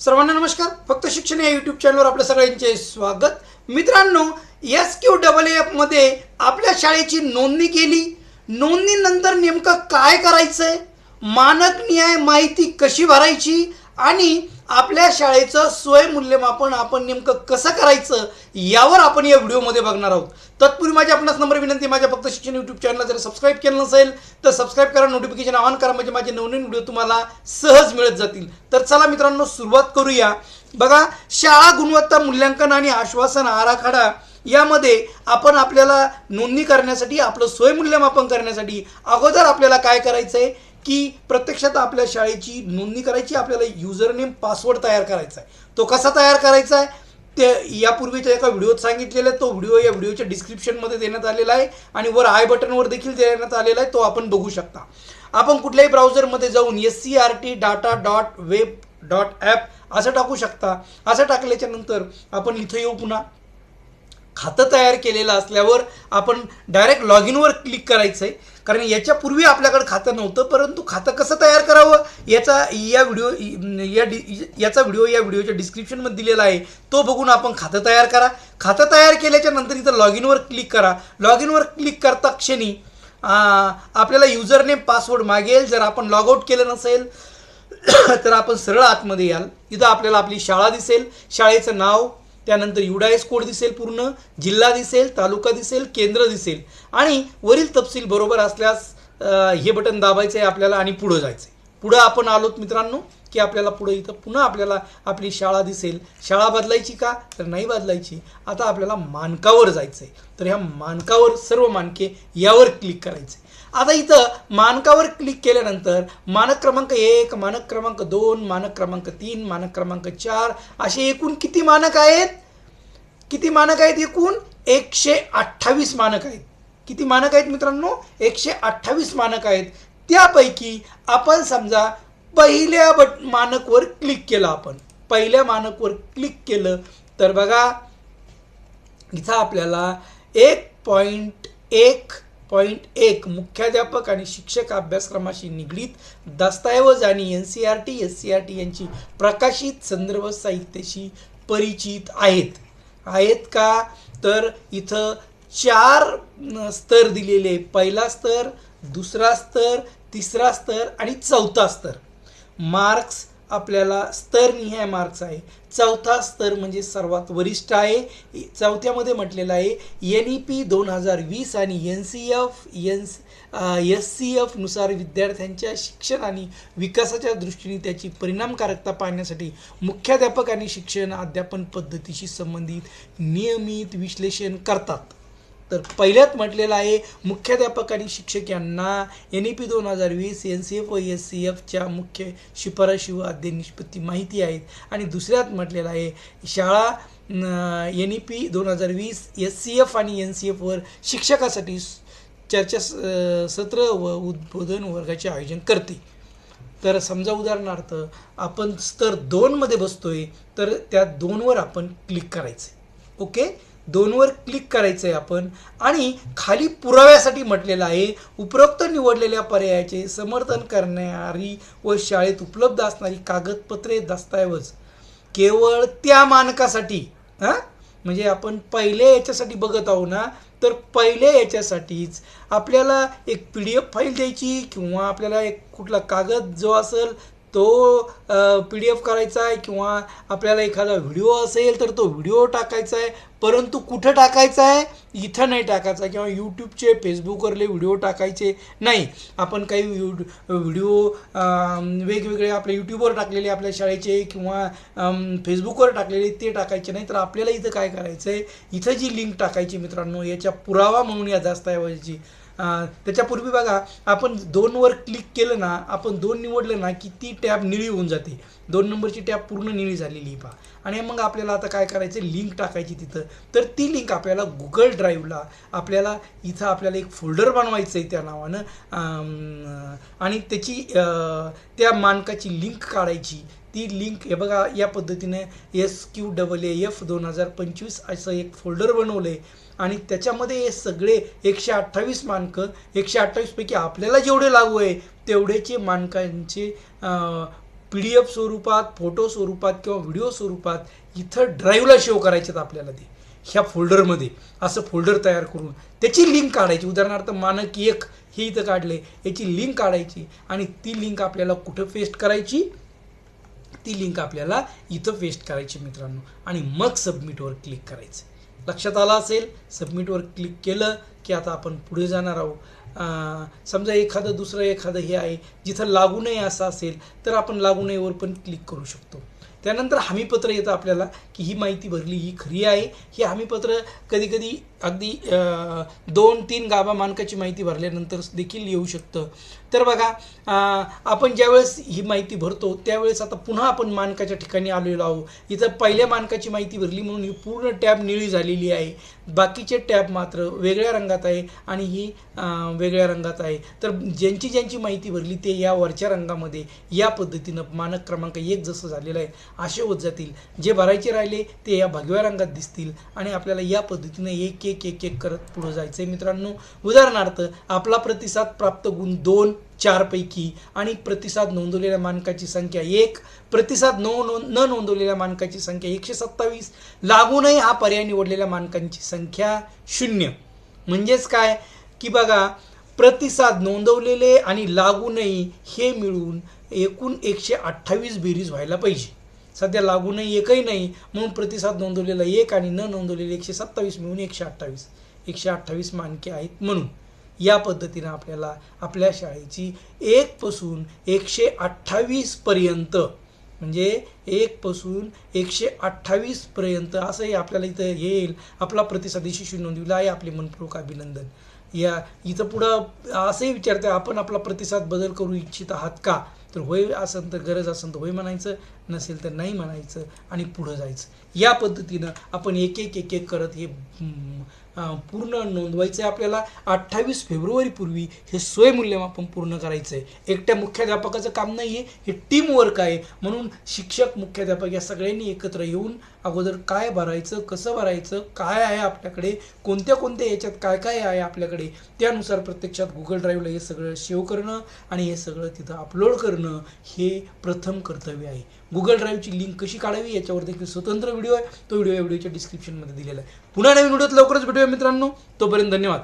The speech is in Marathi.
सर्वांना नमस्कार. फक्त शिक्षण या यूट्यूब चॅनलवर आपल्या सगळ्यांचे स्वागत. मित्रांनो एस क्यू डबल एफमध्ये आपल्या शाळेची नोंदणी केली. नोंदणीनंतर नेमकं काय करायचंय? मानक न्याय माहिती कशी भरायची? आणि आपल्या शाळेचं स्वयंमूल्यमापन आपण नेमकं कसं करायचं यावर आपण या व्हिडिओमध्ये बघणार आहोत. तत्पूर्वी माझी आपणास नंबर विनंती माझ्या फक्त शिक्षण यूट्यूब चॅनलला जर सबस्क्राईब केलं नसेल तर सबस्क्राईब करा नोटिफिकेशन ऑन करा म्हणजे माझे नवनवीन व्हिडिओ तुम्हाला सहज मिळत जातील. तर चला मित्रांनो सुरुवात करूया. बघा शाळा गुणवत्ता मूल्यांकन आणि आश्वासन आराखडा यामध्ये आपण आपल्याला नोंदणी करण्यासाठी आपलं स्वयंमूल्यमापन करण्यासाठी अगोदर आपल्याला काय करायचं आहे की प्रत्यक्षात आपल्या शाळेची नोंदणी करायची आपल्याला युजर नेम पासवर्ड तयार करायचा आहे. तो कसा तयार करायचा आहे? ते यापूर्वीच्या एका व्हिडिओत सांगितलेलं आहे. तो व्हिडिओ या व्हिडिओच्या डिस्क्रिप्शनमध्ये देण्यात आलेला आहे आणि वर आय बटनवर देखील देण्यात आलेला आहे. तो आपण बघू शकता. आपण कुठल्याही ब्राउझरमध्ये जाऊन S C R T data dot web dot app असं टाकू शकता. असं टाकल्याच्या नंतर आपण इथं येऊ पुन्हा. खातं तयार केलेलं असल्यावर आपण डायरेक्ट लॉग इनवर क्लिक करायचं आहे कारण याच्यापूर्वी आपल्याकडे खातं नव्हतं परंतु खातं कसं तयार करावं? याचा या व्हिडिओ या डि याचा व्हिडिओ या व्हिडिओच्या डिस्क्रिप्शनमध्ये दिलेला आहे. तो बघून आपण खातं तयार करा. खातं तयार केल्याच्यानंतर इथं लॉग इनवर क्लिक करा. लॉग इनवर क्लिक करता क्षणी आपल्याला युजर नेम पासवर्ड मागेल. जर आपण लॉग आउट केलं नसेल तर आपण सरळ आतमध्ये याल. इथं आपल्याला आपली शाळा दिसेल. शाळेचं नाव त्यानंतर युडायस कोड दिसेल पूर्ण जिल्हा दिसेल तालुका दिसेल केंद्र दिसेल. आणि वरील तपशील बरोबर असल्यास हे बटन दाबायचं आहे आपल्याला आणि पुढं जायचं आहे पुढं आपण आलोत मित्रांनो की आपल्याला पुढं इथं पुन्हा आपल्याला आपली शाळा दिसेल. शाळा बदलायची का? तर नाही बदलायची. आता आपल्याला मानकावर जायचं आहे तर ह्या मानकावर सर्व मानके यावर क्लिक करायचे आता इथं मानकावर क्लिक केल्यानंतर मानक क्रमांक एक मानक क्रमांक दोन मानक क्रमांक तीन मानक क्रमांक चार असे एकूण किती मानक आहेत? किती मानक आहेत एकूण? एकशे अठ्ठावीस मानक आहेत. किती मानक आहेत मित्रांनो? एकशे अठ्ठावीस मानक आहेत. त्यापैकी आपण समजा पहिल्या बट मानकवर क्लिक केलं आपण. पहिल्या मानकवर क्लिक केलं तर बघा इथं आपल्याला एक पॉईंट एक पॉईंट एक मुख्याध्यापक आणि शिक्षक अभ्यासक्रमाशी निगडीत दस्तऐवज आणि N C R T S C R T यांची प्रकाशित संदर्भ साहित्याशी परिचित आहेत. आहेत का? तर इथं चार स्तर दिलेले पहिला स्तर दुसरा स्तर तिसरा स्तर आणि चौथा स्तर. मार्क्स आपल्याला स्तरनिहाय मार्क्स आहे. चौथा स्तर म्हणजे सर्वात वरिष्ठ आहे. चौथ्यामध्ये म्हटलेलं आहे एन ई पी दोन हजार वीस आणि N C F N S C एफनुसार विद्यार्थ्यांच्या शिक्षण आणि विकासाच्या दृष्टीने त्याची परिणामकारकता पाहण्यासाठी मुख्याध्यापक आणि शिक्षण अध्यापन पद्धतीशी संबंधित नियमित विश्लेषण करतात. तर पहिल्यात म्हटलेलं आहे मुख्याध्यापक आणि शिक्षक यांना एन ई पी दोन हजार वीस एन सी एफ व एस सी एफच्या मुख्य शिफारशी व अध्ययन निष्पत्ती माहिती आहेत. आणि दुसऱ्यात म्हटलेलं आहे शाळा एन ई पी दोन हजार वीस एस सी एफ आणि एन सी एफवर शिक्षकासाठी चर्चा स- सत्र व उद्बोधन वर्गाचे आयोजन करते. तर समजा उदाहरणार्थ आपण स्तर दोनमध्ये बसतोय तर त्या दोनवर आपण क्लिक करायचं. ओके? दोनवर क्लिक करायचं आहे आपण. आणि खाली पुराव्यासाठी म्हटलेलं आहे उपरोक्त निवडलेल्या पर्यायाचे समर्थन करणारी व शाळेत उपलब्ध असणारी कागदपत्रे दस्तऐवज. केवळ त्या मानकासाठी हां? म्हणजे आपण पहिल्या याच्यासाठी बघत आहो ना तर पहिले याच्यासाठीच आपल्याला एक पी डी एफ फाईल द्यायची किंवा आपल्याला एक कुठला कागद जो असेल तो पी डी एफ करायचा आहे किंवा आपल्याला एखादा व्हिडिओ असेल तर तो व्हिडिओ टाकायचा आहे. परंतु कुठं टाकायचा आहे? इथं नाही टाकायचा किंवा यूट्यूबचे फेसबुकवरले व्हिडिओ टाकायचे नाही. आपण काही व्हिडिओ व्हिडिओ वेगवेगळे आपल्या यूट्यूबवर टाकलेले आपल्या शाळेचे किंवा फेसबुकवर टाकलेले ते टाकायचे नाही. तर आपल्याला इथं काय करायचं आहे इथं जी लिंक टाकायची मित्रांनो याच्या पुरावा म्हणून या दस्तऐवजी त्याच्यापूर्वी बघा आपण दोनवर क्लिक केलं ना आपण दोन निवडलं ना की ती टॅब निळी होऊन जाते. दोन नंबरची टॅब पूर्ण निळी झालेली पहा आणि मग आपल्याला आता काय करायचं? लिंक टाकायची तिथं. तर ती लिंक आपल्याला गुगल ड्राईव्हला आपल्याला इथं आपल्याला एक फोल्डर बनवायचं आहे त्या नावानं. आणि त्याची त्या मानकाची लिंक काढायची. ती लिंक हे बघा या पद्धतीने S Q double A F दोन हजार पंचवीस असं एक फोल्डर बनवलं आहे आणि त्याच्यामध्ये हे सगळे एकशे अठ्ठावीस मानकं एकशे अठ्ठावीसपैकी आपल्याला जेवढे लागू आहे तेवढेचे मानकांचे पी डी एफ स्वरूपात फोटो स्वरूपात किंवा व्हिडिओ स्वरूपात इथं ड्राईव्हला शेव करायचे आहेत आपल्याला ते ह्या फोल्डरमध्ये. असं फोल्डर तयार करून त्याची लिंक काढायची. उदाहरणार्थ मानक एक हे इथं काढले. याची लिंक काढायची आणि ती लिंक आपल्याला कुठं पेस्ट करायची? ती लिंक आपल्याला इथं पेस्ट करायची मित्रांनो. आणि मग सबमिटवर क्लिक करायचं. लक्षात आलं असेल सबमिटवर क्लिक केलं की आता आपण पुढे जाणार आहोत. समजा एखादं दुसरं एखादं हे आहे जिथं लागू नये असं असेल तर आपण लागू नयेवर पण क्लिक करू शकतो. त्यानंतर हमीपत्र येतं आपल्याला की ही माहिती भरली ही खरी आहे. हे हमीपत्र कधीकधी अगदी दोन तीन गाभा मानकाची माहिती भरल्यानंतर देखील येऊ शकतं. तर बघा आपण ज्यावेळेस ही माहिती भरतो त्यावेळेस आता पुन्हा आपण मानकाच्या ठिकाणी आलेलो आहोत. इथं पहिल्या मानकाची माहिती भरली म्हणून ही पूर्ण टॅब निळी झालेली आहे. बाकीचे टॅब मात्र वेगळ्या रंगात आहे आणि ही वेगळ्या रंगात आहे. तर ज्यांची ज्यांची माहिती भरली ते या वरच्या रंगामध्ये या पद्धतीनं मानक क्रमांक एक जसं झालेलं आहे असे होत जातील. जे भरायचे राहिले ते या भगव्या रंगात दिसतील आणि आपल्याला या पद्धतीनं एक एक एक एक करत पुढं जायचं आहे मित्रांनो उदाहरणार्थ आपला प्रतिसाद प्राप्त गुण दोन चारपैकी आणि प्रतिसाद नोंदवलेल्या मानकाची संख्या एक प्रतिसाद नो नो न नोंदवलेल्या मानकाची संख्या एकशे सत्तावीस लागूनही हा पर्याय निवडलेल्या मानकांची संख्या शून्य. म्हणजेच काय? की बघा प्रतिसाद नोंदवलेले आणि लागूनही हे मिळून एकूण एकशे अठ्ठावीस बेरीज व्हायला पाहिजे. सध्या लागू नाही एकही नाही. म्हणून प्रतिसाद नोंदवलेला एक आणि न नोंदवलेले एकशे सत्तावीस मिळून एकशे अठ्ठावीस. एकशे अठ्ठावीस मानके आहेत म्हणून. या पद्धतीनं आपल्याला आपल्या शाळेची एकपासून एकशे अठ्ठावीसपर्यंत म्हणजे एकपासून एकशे अठ्ठावीसपर्यंत असंही आपल्याला इथं येईल. आपला प्रतिसाद शिशू नोंदविला आहे. आपले मनपूर्वक अभिनंदन. या इथं पुढं असंही विचारते आपण आपला प्रतिसाद बदल करू इच्छित आहात का? तर होय असेल तर गरज असेल तर होय म्हणायचं नसेल तर नाही म्हणायचं आणि पुढं जायचं. या पद्धतीनं आपण एक एक एक एक करत हे पूर्ण नोंदवायचं आहे आपल्याला. अठ्ठावीस फेब्रुवारीपूर्वी हे स्वयंमूल्यमापन पूर्ण करायचं आहे एकट्या मुख्याध्यापकाचं काम नाही आहे हे टीमवर्क आहे. म्हणून शिक्षक मुख्याध्यापक या सगळ्यांनी एकत्र येऊन अगोदर काय भरायचं कसं भरायचं काय आहे आपल्याकडे कोणत्या कोणत्या याच्यात काय काय आहे आपल्याकडे त्यानुसार प्रत्यक्षात गुगल ड्राईव्हला हे सगळं सेव्ह करणं आणि हे सगळं तिथं अपलोड करणं हे प्रथम कर्तव्य आहे. गुगल ड्राईव्हची लिंक कशी काढावी याच्यावर देखील स्वतंत्र व्हिडिओ आहे. तो व्हिडिओ या व्हिडिओच्या डिस्क्रिप्शनमध्ये दिलेला आहे. पुन्हा नवीन व्हिडिओत लवकरच भेटूया मित्रांनो. तोपर्यंत धन्यवाद.